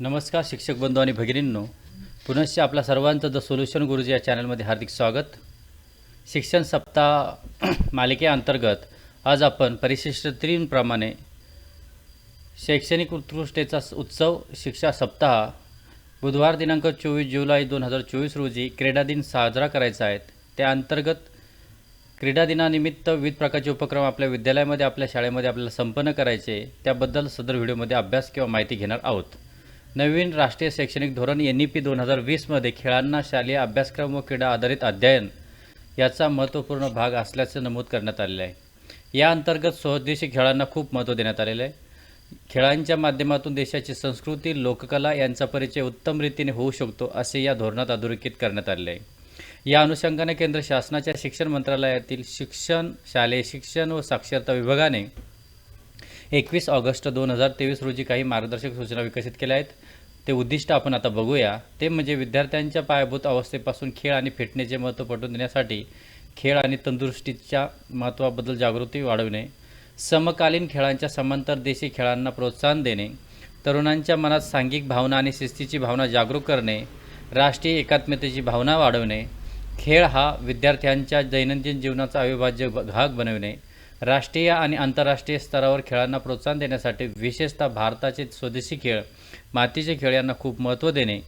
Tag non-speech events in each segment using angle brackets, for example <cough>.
नमस्कार शिक्षक बंधू आणि भगिनींनो. पुनश्च आपल्या सर्वांचं द सोल्युशन गुरुजी या चॅनलमध्ये हार्दिक स्वागत. शिक्षण सप्ताह <clears throat> मालिकेअंतर्गत आज आपण परिशिष्ट त्रींप्रमाणे शैक्षणिक उत्कृष्टतेचा उत्सव शिक्षा सप्ताह बुधवार दिनांक चोवीस जुलै दोन हजार चोवीस रोजी क्रीडा दिन साजरा करायचा आहे. त्या अंतर्गत क्रीडा दिनानिमित्त विविध प्रकारचे उपक्रम आपल्या विद्यालयामध्ये आपल्या शाळेमध्ये आपल्याला संपन्न करायचे. त्याबद्दल सदर व्हिडिओमध्ये अभ्यास किंवा माहिती घेणार आहोत. नवीन राष्ट्रीय शैक्षणिक धोरण एन ई पी दोन हजार वीसमध्ये खेळांना शालेय अभ्यासक्रम व क्रीडा आधारित अध्ययन याचा महत्त्वपूर्ण भाग असल्याचं नमूद करण्यात आलेलं आहे. या अंतर्गत स्वदेशी खेळांना खूप महत्त्व देण्यात आलेलं आहे. खेळांच्या माध्यमातून देशाची संस्कृती लोककला यांचा परिचय उत्तम रीतीने होऊ शकतो असे या धोरणात अधोरेखित करण्यात आले आहे. या अनुषंगाने केंद्र शासनाच्या शिक्षण मंत्रालयातील शिक्षण शालेय शिक्षण व साक्षरता विभागाने एकवीस ऑगस्ट दोन हजार तेवीस रोजी काही मार्गदर्शक सूचना विकसित केल्या आहेत. ते उद्दिष्ट आपण आता बघूया. ते म्हणजे विद्यार्थ्यांच्या पायाभूत अवस्थेपासून खेळ आणि फिटनेसचे महत्त्व पटवून देण्यासाठी खेळ आणि तंदुरुस्तीच्या महत्त्वाबद्दल जागृती वाढवणे समकालीन खेळांच्या समांतर देशी खेळांना प्रोत्साहन देणे तरुणांच्या मनात सांघिक भावना आणि शिस्तीची भावना जागरूक करणे राष्ट्रीय एकात्मतेची भावना वाढवणे खेळ हा विद्यार्थ्यांच्या दैनंदिन जीवनाचा अविभाज्य भाग बनविणे राष्ट्रीय आणि आंतरराष्ट्रीय स्तरावर खेळांना प्रोत्साहन देण्यासाठी विशेषतः भारताचे स्वदेशी खेळ मातीचे खेळ यांना खूप महत्त्व देणे.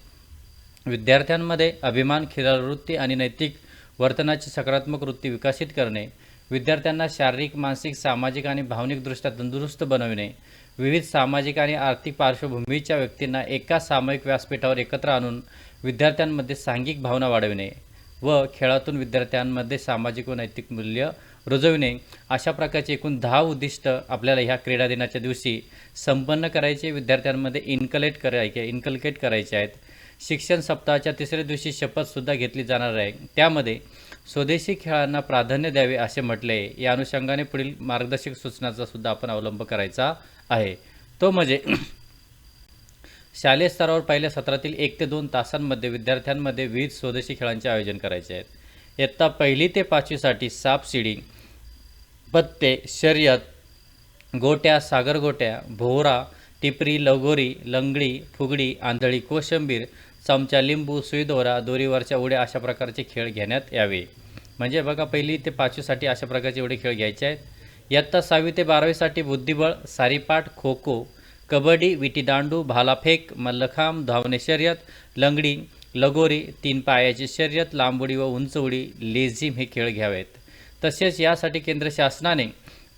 विद्यार्थ्यांमध्ये अभिमान खेळवृत्ती आणि नैतिक वर्तनाची सकारात्मक वृत्ती विकसित करणे. विद्यार्थ्यांना शारीरिक मानसिक सामाजिक आणि भावनिकदृष्ट्या तंदुरुस्त बनविणे. विविध सामाजिक आणि आर्थिक पार्श्वभूमीच्या व्यक्तींना एका सामायिक व्यासपीठावर एकत्र आणून विद्यार्थ्यांमध्ये सांघिक भावना वाढविणे. व खेळातून विद्यार्थ्यांमध्ये सामाजिक व नैतिक मूल्य रुजविणे अशा प्रकारचे एकूण दहा उद्दिष्ट आपल्याला ह्या क्रीडा दिनाच्या दिवशी संपन्न करायचे विद्यार्थ्यांमध्ये इन्कलेट करायचे इन्कल्केट करायचे आहेत. शिक्षण सप्ताहाच्या तिसऱ्या दिवशी शपथसुद्धा घेतली जाणार आहे. त्यामध्ये स्वदेशी खेळांना प्राधान्य द्यावे असे म्हटले. या अनुषंगाने पुढील मार्गदर्शक सूचनाचा सुद्धा आपण अवलंब करायचा आहे. तो म्हणजे शालेय स्तरावर पहिल्या सत्रातील एक ते दोन तासांमध्ये विद्यार्थ्यांमध्ये विविध स्वदेशी खेळांचे आयोजन करायचे आहेत. इयत्ता पहिली ते पाचवीसाठी सापशिडी पत्ते शर्यत गोट्या सागरगोट्या भोवरा टिपरी लगोरी लंगडी फुगडी आंधळी कोशंबीर चमचा लिंबू सुईदोरा दोरीवरच्या उड्या अशा प्रकारचे खेळ घेण्यात यावे. म्हणजे बघा पहिली ते पाचवीसाठी अशा प्रकारचे एवढे खेळ घ्यायचे आहेत. इयत्ता सहावी ते बारावीसाठी बुद्धिबळ सारीपाठ खो खो कबड्डी विटीदांडू भालाफेक मल्लखांब धावणे शर्यत लंगडी लगोरी तीन पायाची शर्यत लांबुडी व उंच उडी लेझिम हे खेळ घ्यावेत. तसेच यासाठी केंद्र शासनाने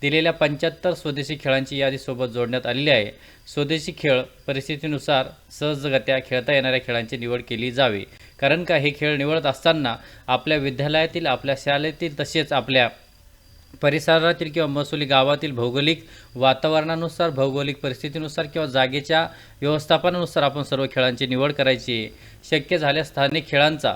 दिलेल्या पंच्याहत्तर स्वदेशी खेळांची यादी सोबत जोडण्यात आलेली आहे. स्वदेशी खेळ परिस्थितीनुसार सहजगत्या खेळता येणाऱ्या खेळांची निवड केली जावी. कारण का हे खेळ निवडत असताना आपल्या विद्यालयातील आपल्या शाळेतील तसेच आपल्या परिसरातील किंवा महसुली गावातील भौगोलिक वातावरणानुसार भौगोलिक परिस्थितीनुसार किंवा जागेच्या व्यवस्थापनानुसार आपण सर्व खेळांची निवड करायची. शक्य झाल्यास स्थानिक खेळांचा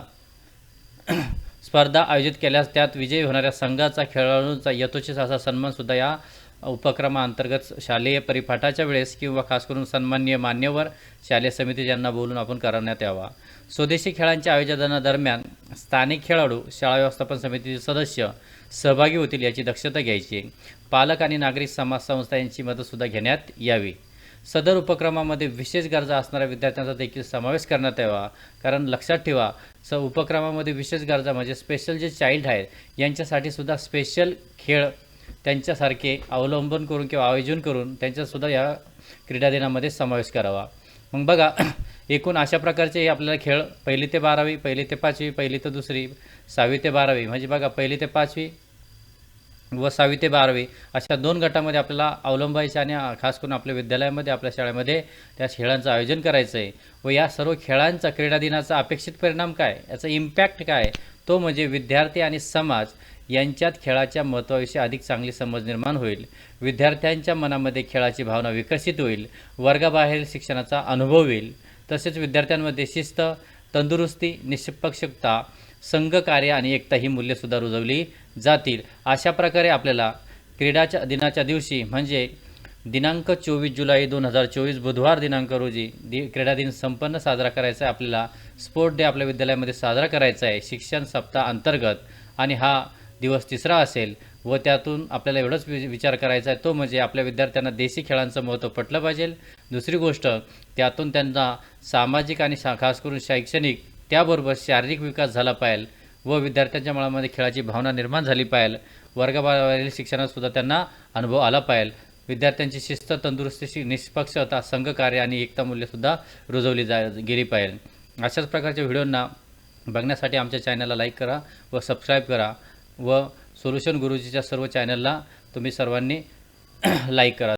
<clears throat> स्पर्धा आयोजित केल्यास त्यात विजयी होणाऱ्या संघाचा खेळाडूंचा यथोचित असा सन्मानसुद्धा या उपक्रमाअंतर्गत शालेय परिपाठाच्या वेळेस किंवा खास करून सन्माननीय मान्यवर शालेय समिती ज्यांना बोलून आपण करण्यात यावा. स्वदेशी खेळांच्या आयोजनादरम्यान स्थानिक खेळाडू शाळा व्यवस्थापन समितीचे सदस्य सहभागी होतील याची दक्षता घ्यायची. पालक आणि नागरिक समाज संस्था यांची मदतसुद्धा घेण्यात यावी. सदर उपक्रमामध्ये विशेष गरजा असणाऱ्या विद्यार्थ्यांचा देखील समावेश करण्यात यावा. कारण लक्षात ठेवा स उपक्रमामध्ये विशेष गरजा म्हणजे स्पेशल जे चाइल्ड आहेत यांच्यासाठी सुद्धा स्पेशल खेळ त्यांच्यासारखे अवलंबन करून किंवा आयोजन करून त्यांच्यासुद्धा या क्रीडा दिनामध्ये समावेश करावा. मग बघा <clears throat> एकूण अशा प्रकारचे हे आपल्याला खेळ पहिली ते बारावी पहिली ते पाचवी पहिली ते दुसरी सहावी ते बारावी. म्हणजे बघा पहिली ते पाचवी व सहावी ते बारावी अशा दोन गटामध्ये आपल्याला अवलंबायचं आणि खास करून आपल्या विद्यालयामध्ये आपल्या शाळेमध्ये त्या खेळांचं आयोजन करायचं आहे व या सर्व खेळांचा क्रीडा दिनाचा अपेक्षित परिणाम काय? याचा इम्पॅक्ट काय? तो म्हणजे विद्यार्थी आणि समाज यांच्यात खेळाच्या महत्त्वाविषयी अधिक चांगली समज निर्माण होईल. विद्यार्थ्यांच्या मनामध्ये खेळाची भावना विकसित होईल. वर्गाबाहेर शिक्षणाचा अनुभव येईल. तसेच विद्यार्थ्यांमध्ये शिस्त तंदुरुस्ती निष्पक्षता संघकार्य आणि एकता ही मूल्यसुद्धा रुजवली जातील. अशा प्रकारे आपल्याला क्रीडाच्या दिनाच्या दिवशी म्हणजे दिनांक चोवीस जुलै दोन हजार चोवीस बुधवार दिनांक रोजी दि क्रीडा दिन संपन्न साजरा करायचा आहे. आपल्याला स्पोर्ट डे आपल्या विद्यालयामध्ये साजरा करायचा आहे. शिक्षण सप्ताह अंतर्गत आणि हा दिवस तिसरा असेल व त्यातून आपल्याला एवढंच वि विचार करायचा आहे. तो म्हणजे आपल्या विद्यार्थ्यांना देशी खेळांचं महत्त्व पटलं पाहिजे. दुसरी गोष्ट त्यातून त्यांना सामाजिक आणि शा खास करून शैक्षणिक त्याबरोबर शारीरिक विकास झाला पाहिजे व विद्यार्थ्यांच्या मनामध्ये खेळाची भावना निर्माण झाली पाहिजे वर्गाबाहेरील शिक्षणातसुद्धा त्यांना अनुभव आला पाहिजे विद्यार्थ्यांची शिस्त तंदुरुस्तीशी निष्पक्षता संघकार्य आणि एकता मूल्यसुद्धा रुजवली जा गेली पाहिजे अशाच प्रकारच्या व्हिडिओंना बघण्यासाठी आमच्या चॅनलला लाईक करा व सबस्क्राईब करा व सोल्युशन गुरुजीच्या सर्व चॅनलला तुम्ही सर्वांनी <clears throat> लाईक करा.